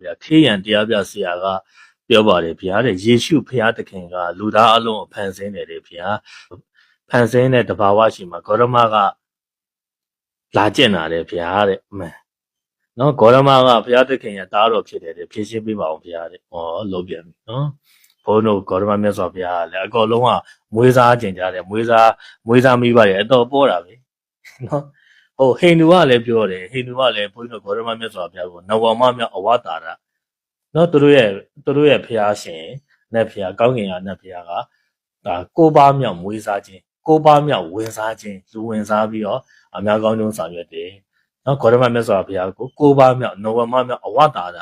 ဗျာခေးရန်တရားပြဆရာကပြောပါတယ်ဗျာတဲ့ယေရှုဖျားသခင်ကလူသားအလုံးကိုဖန်ဆင်းတယ်တဲ့ဗျာဖန်ဆင်းတဲ့တဘာဝရှိမှာဂေါရမကလာကျင့်တာတဲ့ဗျာတဲ့အမှန်နော်ဂေါရမကဘုရားသခင်ရဲ့တားတော်ဖြစ်တယ်တဲ့ဖြည့်ရှင်းပေးပါအောင်ဘုရားတဲ့ဟောလုံးပြန်ပြီနော်ဘုန်းတို့ဂေါရမမြတ်စွာဘုရားကလည်းအကောလုံးကမွေးစားကျင်ကြတယ်မွေးစားမွေးစားမိပါတယ်အတော်ပေါ်တာပဲနော် ဟိုဟိန္ဒူကလည်းပြောတယ်ဟိန္ဒူကလည်းဘုန်းတို့ဂေါရမမြတ်စွာဘုရားကိုနဝမမြောက်အဝတာရနော်သူတို့ရဲ့သူတို့ရဲ့ဘုရားရှင်နဲ့ဘုရားကောင်းကင်ကနဲ့ဘုရားကဒါကိုးပါးမြောက်မွေးစားခြင်းကိုးပါးမြောက်ဝင်စားခြင်းလူဝင်စားပြီးတော့အများကောင်းဆုံးဆောင်ရွက်တယ်နော်ဂေါရမမြတ်စွာဘုရားကိုကိုးပါးမြောက်နဝမမြောက်အဝတာရ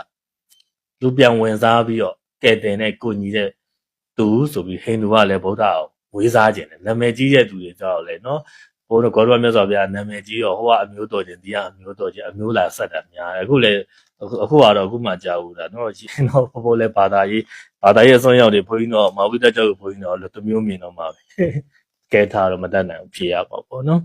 လူပြန်ဝင်စားပြီးတော့ကဲတင်တဲ့ကိုညီတဲ့သူဆိုပြီးဟိန္ဒူကလည်းဗုဒ္ဓကိုမွေးစားခြင်းတယ်နာမည်ကြီးတဲ့သူတွေကြောက်လဲနော် ဘုရားဂေါရမမြတ်စွာဘုရားနာမည်ကြီးတော့ဟိုကအမျိုးတော်ခြင်းဒီကအမျိုးတော်ခြင်းအမျိုးလာဆက်တာများတယ်အခုလေအခုအခုကတော့အခုမှကြာဘူးလားနော်ရှင်တော့ဘိုးဘိုးလဲဘာသာရေးဘာသာရေးအစွန်းရောက်တွေဘုန်းကြီးတော့မာဝိတ္တကျောက်ကိုဘုန်းကြီးတော့လူတစ်မျိုးမြင်တော့မှာပဲကဲထားတော့မတတ်နိုင်ဘူးဖြေရပါပေါ့နော်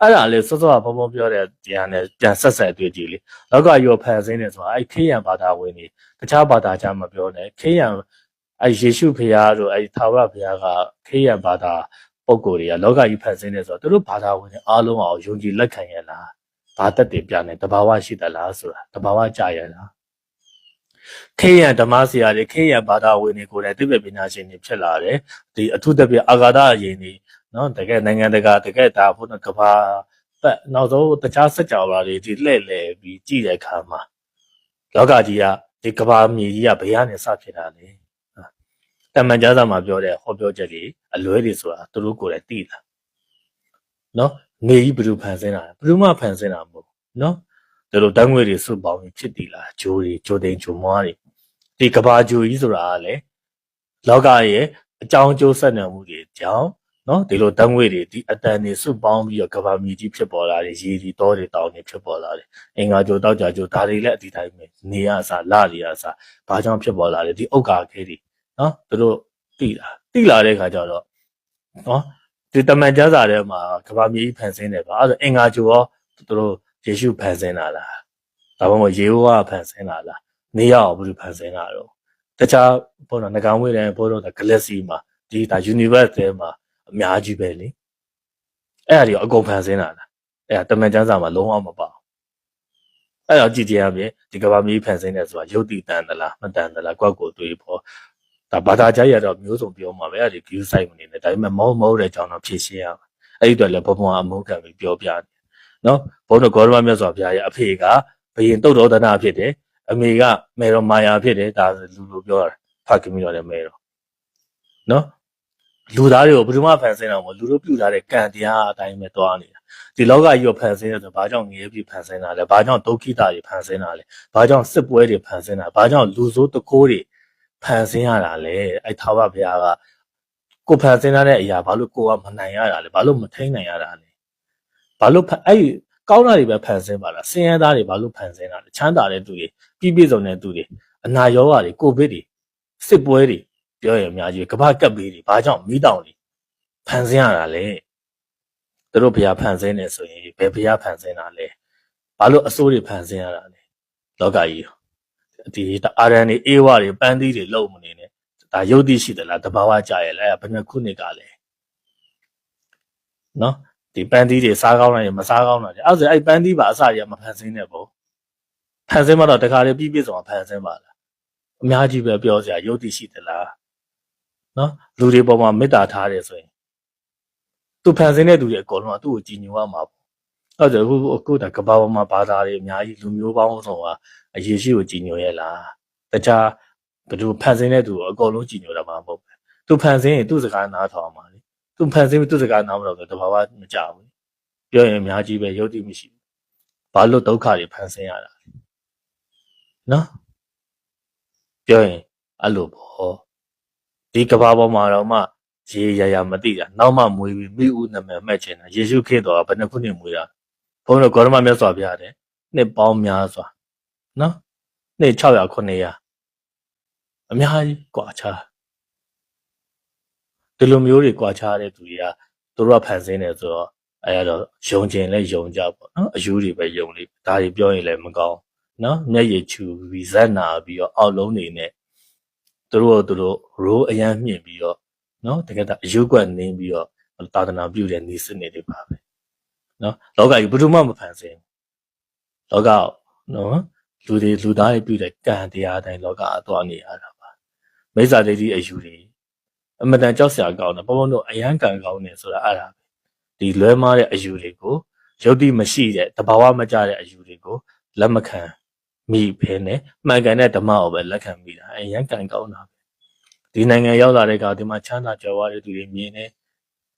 အဲ့ဒါလေစောစောကဘုံဘုံပြောတဲ့တရားနဲ့ပြန်ဆက်ဆက်တွေ့ကြည့်လေလောကရောဖန်ဆင်းနေဆိုတာအဲ့ခေယံဘာသာဝင်နေတခြားဘာသာချမပြောနဲ့ခေယံအဲ့ယေရှုဖရာတို့အဲ့သာဝရဖရာကခေယံဘာသာ ပုံကိုယ်တွေကလောကကြီးဖန်ဆင်းနေဆိုတော့သူတို့ဘာသာဝင်တွေအားလုံးအောင်ယုံကြည်လက်ခံရလားဘာသက်တွေပြနေတဘာဝရှိသလားဆိုတာတဘာဝကြရလားခေယံဓမ္မဆရာတွေခေယံဘာသာဝင်တွေကိုယ်တိုင်သိပ္ပံပညာရှင်တွေဖြစ်လာတယ်ဒီအထုတပြအာဂါဒအရင်တွေနော်တကယ်နိုင်ငံတကာတကယ်ဒါဘုန်းကဘာပတ်နောက်ဆုံးတခြားစက်ကြော်လာတွေဒီလှည့်လည်ပြီးကြည့်တဲ့အခါမှာလောကကြီးကဒီကဘာမြေကြီးကဘယ်ကနေစဖြစ်တာလဲ တမန်ကျမ်းစာမှာပြောတဲ့ဟောပြောချက်တွေအလွဲတွေဆိုတာသူတို့ကိုယ်တိုင်သိတာနော်နေကြီးဘယ်သူဖန်ဆင်းတာလဲဘယ်သူမှဖန်ဆင်းတာမဟုတ်ဘူးနော်ဒါလိုတန်းငွေတွေစုပေါင်းပြီးဖြစ်တည်လာဂျိုးတွေဂျိုတိန်ဂျိုမွားတွေဒီကဘာဂျိုကြီးဆိုတာကလည်းလောကရဲ့အကြောင်းအကျိုးဆက်နွယ်မှုတွေကြောင့်နော်ဒီလိုတန်းငွေတွေဒီအတန်တွေစုပေါင်းပြီးတော့ကဘာမြေကြီးဖြစ်ပေါ်လာတယ်ရေဒီတောတွေတောင်တွေဖြစ်ပေါ်လာတယ်အင်္ဂါဂျိုတောက်ကြဂျိုဒါတွေလည်းအဒီတိုင်းပဲနေရအစားလတွေအစားဘာကြောင့်ဖြစ်ပေါ်လာလဲဒီဥက္ကာခဲတွေ နော်သူတို့တိလာတိလာတဲ့ခါကျတော့နော်ဒီတမန်ကျမ်းစာထဲမှာကဘာမြေကြီးဖန်ဆင်းတယ်ပါအဲ့ဒါအင်္ဂါဂျိုရောသူတို့ယေရှုဖန်ဆင်းတာလားဒါမှမဟုတ်ယေဟောဝါဖန်ဆင်းတာလားနေရအောင်ဘယ်လိုဖန်ဆင်းတာတော့တခြားဘုန်းတော်ငကံဝေးတယ်ဘုန်းတော် galaxy မှာဒီဒါ universe ထဲမှာအများကြီးပဲလေအဲ့ဒါတွေအကုန်ဖန်ဆင်းတာလားအဲ့ဒါတမန်ကျမ်းစာမှာလုံးဝမပါဘူးအဲ့တော့ကြည့်ကြရပြင်ဒီကဘာမြေကြီးဖန်ဆင်းတယ်ဆိုတာယုတ်တိတန်သလားမတန်သလားကွက်ကိုတွေးဖို့ ဒါဘာသာကြားရတော့မျိုးစုံပြောမှာပဲအဲ့ဒီ view site မနေနဲ့ဒါပေမဲ့မဟုတ်မဟုတ်တဲ့အကြောင်းတော့ဖြည့်ရှင်းရမှာအဲ့ဒီတော့လည်းဘုံဘုံအမုန်းခံပြီးပြောပြတယ်နော်ဘုန်းတော်ဂေါရမမြတ်စွာဘုရားရဲ့အဖေကဘယင်တုတ်တော်ဒနာဖြစ်တယ်အမေကမေတော်မာယာဖြစ်တယ်ဒါလူလူပြောတာဖခင်မိတော်လည်းမေတော်နော်လူသားတွေကိုဘယ်သူမှဖန်ဆင်းတာမဟုတ်လူတို့ပြုထားတဲ့ကံတရားအတိုင်းပဲတွားနေတာဒီလောကကြီးကိုဖန်ဆင်းရဆိုဘာကြောင့်ငရဲပြီးဖန်ဆင်းတာလဲဘာကြောင့်ဒုက္ခိတတွေဖန်ဆင်းတာလဲဘာကြောင့်စစ်ပွဲတွေဖန်ဆင်းတာဘာကြောင့်လူဆိုးတကိုးတွေ ဖန်ဆင်းရတာလဲအဲ့ထာဝရဘုရားကကိုဖန်ဆင်းထားတဲ့အရာဘာလို့ကိုကမနိုင်ရတာလဲဘာလို့မထိန်နိုင်ရတာလဲဘာလို့အဲ့ကောင်းတာတွေပဲဖန်ဆင်းပါလားဆင်းရဲသားတွေဘာလို့ဖန်ဆင်းတာလဲချမ်းသာတဲ့သူတွေပြည့်ပြည့်စုံတဲ့သူတွေအနာရောဂါတွေကိုဗစ်တွေစစ်ပွဲတွေပြောရအများကြီးကဘာကပ်ပေးတွေဘာကြောင့်မီးတောင်တွေဖန်ဆင်းရတာလဲသူတို့ဘုရားဖန်ဆင်းနေဆိုရင်ဘယ်ဘုရားဖန်ဆင်းတာလဲဘာလို့အစိုးတွေဖန်ဆင်းရတာလဲလောကကြီး ဒီအာရန်တွေအေးဝတွေပန်းသီးတွေလုံမနေနဲ့ဒါယုတ်တိရှိသလားတဘာဝကြရဲ့လဲဘယ်နှခုနှစ်ကလဲနော်ဒီပန်းသီးတွေစားကောင်းတယ်မစားကောင်းတာလေအဲ့ဒါဆိုအဲ့ပန်းသီးပါအစတွေကမဖန်ဆင်းနဲ့ပေါ့ဖန်ဆင်းမှတော့တခါလေပြည့်ပြည့်စုံဖန်ဆင်းပါလားအများကြီးပဲပြောစရာယုတ်တိရှိသလားနော်လူတွေပေါ်မှာမေတ္တာထားတယ်ဆိုရင်သူဖန်ဆင်းတဲ့သူတွေအကုန်လုံးကသူ့ကိုကြည်ညိုရမှာပေါ့ အဲ့ဒါအခုအခုဒါကဘာပေါ်မှာဘာသာတွေအများကြီးလူမျိုးပေါင်းစုံကအရေးရှိကိုကြည်ညိုရဲ့လားတခြားဘယ်သူဖန်ဆင်းတဲ့သူကိုအကုန်လုံးကြည်ညိုတာမှမဟုတ်ဘူးသူဖန်ဆင်းရင်သူ့စကားနားထောင်မှာလေသူဖန်ဆင်းပြီးသူ့စကားနားမတော့တဘာဝမကြဘူးပြောရင်အများကြီးပဲယုတ်တိမရှိဘူးဘာလို့ဒုက္ခတွေဖန်ဆင်းရတာလဲနော်ပြောရင်အဲ့လိုပေါ့ဒီကဘာပေါ်မှာတော့မှရေရရမသိတာနောက်မှမွေးပြီးမိဦးနာမည်မှတ်ချင်တာယေရှုခေတ်တော်ကဘယ်နှခုနှစ်မွေးတာ ဘုန်းတော်ဂေါရမမြတ်စွာဘုရားတဲ့နှစ်ပေါင်းများစွာနော်နှစ်600 900အများကြီးကွာခြားဒီလိုမျိုးတွေကွာခြားတဲ့သူတွေကသူတို့ကဖန်ဆင်းနေဆိုတော့အဲရတော့ယုံကျင်လဲယုံကြပေါ့နော်အယူတွေပဲယုံလေဒါတွေပြောရင်လည်းမကောင်းနော်မျက်ရည်ချူပြီးဇက်နာပြီးတော့အောက်လုံးနေနဲ့သူတို့ကသူတို့ရိုးအရန်မြင့်ပြီးတော့နော်တကယ်တအယူကွက်နင်းပြီးတော့သာသနာပြုတဲ့နေစနစ်တွေပါပဲ နော်လောကကြီးဘယ်သူမှမဖန်ဆင်းဘူးလောကနော်လူတွေလူသားတွေပြုတဲ့ကံတရားအတိုင်းလောကအသွားနေရတာပါမိစ္ဆာဒိဋ္ဌိအယူတွေအမတန်ကြောက်စရာကောင်းတယ်ဘုံဘုံတို့အယံကံကောင်းတယ်ဆိုတာအဲ့ဒါပဲဒီလွဲမားတဲ့အယူတွေကိုယုတ်တိမရှိတဲ့တဘာဝမကြတဲ့အယူတွေကိုလက်မခံမိဖဲနဲ့မှန်ကန်တဲ့ဓမ္မကိုပဲလက်ခံမိတာအယံကံကောင်းတာပဲဒီနိုင်ငံရောက်လာတဲ့ကောင်ဒီမှာချမ်းသာကြွယ်ဝတဲ့သူတွေမြင်နေ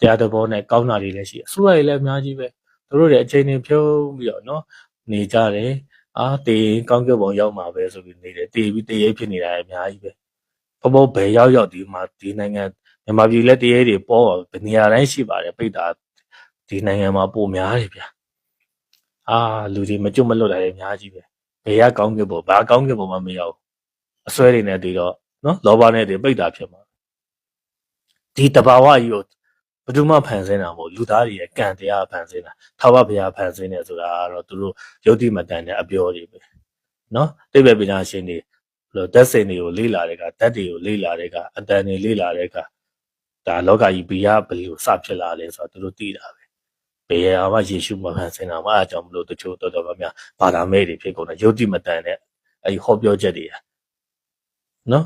တရားတော်ဘောနဲ့ကောင်းတာတွေလည်းရှိအစိုးရတွေလည်းအများကြီးပဲသူ တို့တွေအချိန်တွေဖြုံးပြီးတော့နော်နေကြတယ်အာတေကောင်းကင်ဘုံရောက်မှာပဲဆိုပြီးနေတယ်တေပြီးတေရိပ်ဖြစ်နေတာအများကြီးပဲဘဘဘယ်ရောက်ရောက်ဒီမှာဒီနိုင်ငံမြန်မာပြည်လက်တရေတွေပေါ်ဘယ်နေရာတိုင်းရှိပါတယ်ပိတ်တာဒီနိုင်ငံမှာပုံများတယ်ဗျာအာလူတွေမကျွတ်မလွတ်တာတွေအများကြီးပဲဘယ်ရကောင်းကင်ဘုံဘာကောင်းကင်ဘုံမှမရောက်အစွဲတွေနဲ့တည်တော့နော်လောဘနဲ့တည်ပိတ်တာဖြစ်မှာဒီတဘာဝကြီးကိုဘ ယ်သူမှဖန်ဆင်းတာမဟုတ်လူသားတွေရဲ့ကံတရားဖန်ဆင်းတာထာဝရဘုရားဖန်ဆင်းတယ်ဆိုတာကတော့သူတို့ယုတ်တိမတန်တဲ့အပြောတွေပဲနော်တိဗ္ဗေပညာရှင်တွေလို့ဓာတ်စိန်တွေကိုလေ့လာတဲ့ကဓာတ်တွေကိုလေ့လာတဲ့ကအတန်တွေလေ့လာတဲ့ကဒါလောကကြီးဘီယာဘယ်လိုစဖြစ်လာလဲဆိုတော့သူတို့သိတာပဲဘယ်ရာမှယေရှုမဖန်ဆင်းတာမအားကြောင့်မလို့တချို့တော်တော်များများဘာသာမဲ့တွေဖြစ်ကုန်တယ်ယုတ်တိမတန်တဲ့အဲဒီဟောပြောချက်တွေနော်